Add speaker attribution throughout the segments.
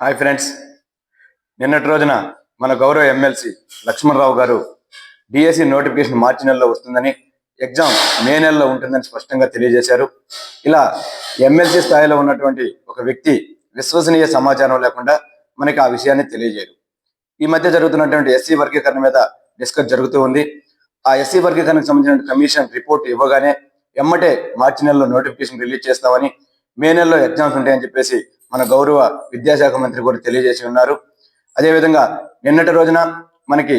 Speaker 1: Hi friends. నిన్నటి రోజున మన గౌరవ ఎమ్మెల్సీ లక్ష్మణరావు గారు డిఎస్సి నోటిఫికేషన్ మార్చి నెలలో వస్తుందని ఎగ్జామ్ మే నెలలో ఉంటుందని స్పష్టంగా తెలియజేశారు. ఇలా ఎమ్మెల్సీ స్థాయిలో ఉన్నటువంటి ఒక వ్యక్తి విశ్వసనీయ సమాచారం లేకుండా మనకి ఆ విషయాన్ని తెలియజేయరు. ఈ మధ్య జరుగుతున్నటువంటి ఎస్సీ వర్గీకరణ మీద డిస్కస్ జరుగుతూ ఉంది. ఆ ఎస్సీ వర్గీకరణకు సంబంధించిన కమిషన్ రిపోర్ట్ ఇవ్వగానే ఎమ్మటే మార్చి నెలలో నోటిఫికేషన్ రిలీజ్ చేస్తామని మే నెలలో ఎగ్జామ్స్ ఉంటాయని చెప్పేసి మన గౌరవ విద్యాశాఖ మంత్రి కూడా తెలియజేసి ఉన్నారు. అదేవిధంగా నిన్నటి రోజున మనకి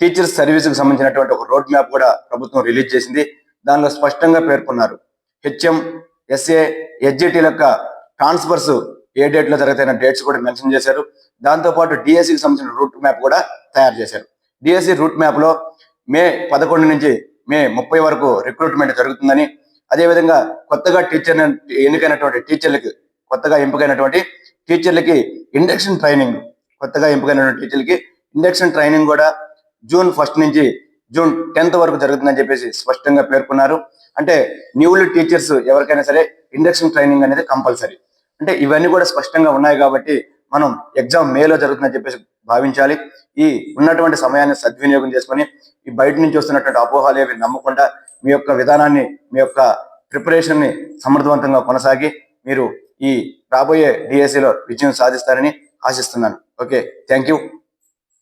Speaker 1: టీచర్స్ సర్వీస్కి సంబంధించినటువంటి ఒక రోడ్ మ్యాప్ కూడా ప్రభుత్వం రిలీజ్ చేసింది. దానిలో స్పష్టంగా పేర్కొన్నారు. హెచ్ఎం ఎస్ఏ హెచ్జిటీల యొక్క ట్రాన్స్ఫర్స్ ఏ డేట్లో లో డేట్స్ కూడా మెన్షన్ చేశారు. దాంతోపాటు డిఎస్సికి సంబంధించిన రూట్ మ్యాప్ కూడా తయారు చేశారు. డిఎస్సి రూట్ మ్యాప్లో మే పదకొండు నుంచి మే ముప్పై వరకు రిక్రూట్మెంట్ జరుగుతుందని అదేవిధంగా కొత్తగా టీచర్ ఎన్నికైనటువంటి టీచర్లకు కొత్తగా ఎంపికైనటువంటి టీచర్లకి ఇండక్షన్ ట్రైనింగ్ కొత్తగా ఎంపికైనటువంటి టీచర్లకి ఇండక్షన్ ట్రైనింగ్ కూడా జూన్ ఫస్ట్ నుంచి జూన్ టెన్త్ వరకు జరుగుతుందని చెప్పేసి స్పష్టంగా పేర్కొన్నారు. అంటే న్యూలీ టీచర్స్ ఎవరికైనా సరే ఇండక్షన్ ట్రైనింగ్ అనేది కంపల్సరీ. అంటే ఇవన్నీ కూడా స్పష్టంగా ఉన్నాయి కాబట్టి మనం ఎగ్జామ్ మేలో జరుగుతుందని చెప్పేసి భావించాలి. ఈ ఉన్నటువంటి సమయాన్ని సద్వినియోగం చేసుకొని ఈ బయట నుంచి వస్తున్నటువంటి అపోహాలు ఏవి నమ్మకుండా మీ యొక్క విధానాన్ని మీ యొక్క ప్రిపరేషన్ని సమర్థవంతంగా కొనసాగి మీరు ఈ రాబోయే డిఎస్సిలో విజయం సాధిస్తారని ఆశిస్తున్నాను. Okay thank you